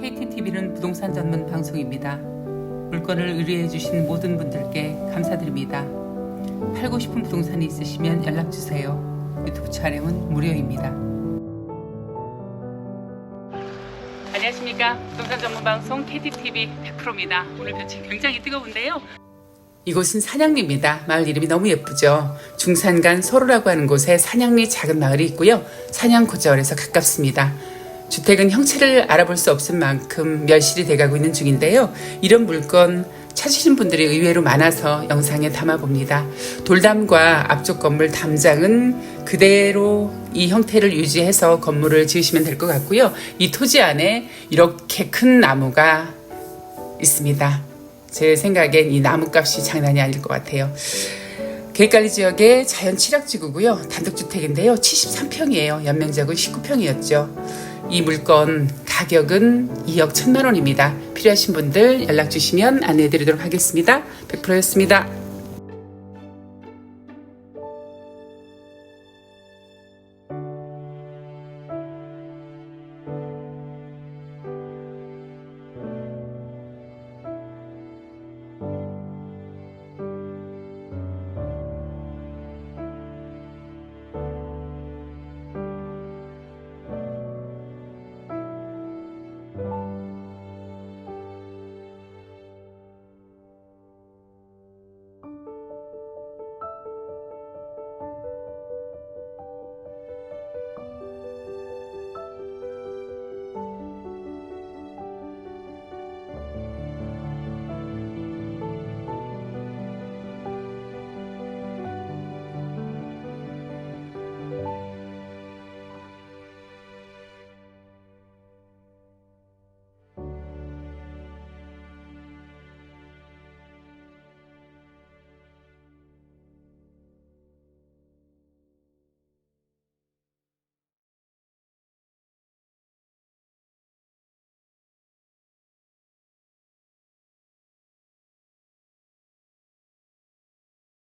KTTV는 부동산 전문 방송입니다. 물건을 의뢰해 주신 모든 분들께 감사드립니다. 팔고 싶은 부동산이 있으시면 연락 주세요. 유튜브 촬영은 무료입니다. 안녕하십니까. 부동산 전문 방송 KTTV 100%입니다. 오늘 며칠 굉장히 뜨거운데요. 이곳은 산양리입니다. 마을 이름이 너무 예쁘죠. 중산간 소로라고 하는 곳에 산양리 작은 마을이 있고요. 산양고자원에서 가깝습니다. 주택은 형체를 알아볼 수 없을 만큼 멸실이 돼가고 있는 중인데요. 이런 물건 찾으신 분들이 의외로 많아서 영상에 담아봅니다. 돌담과 앞쪽 건물 담장은 그대로 이 형태를 유지해서 건물을 지으시면 될 것 같고요. 이 토지 안에 이렇게 큰 나무가 있습니다. 제 생각엔 이 나무값이 장난이 아닐 것 같아요. 계획관리 지역의 자연 취락지구고요. 단독주택인데요. 73평이에요. 연면적은 19평이었죠. 이 물건 가격은 2억 1천만 원입니다. 필요하신 분들 연락 주시면 안내해 드리도록 하겠습니다. 100%였습니다.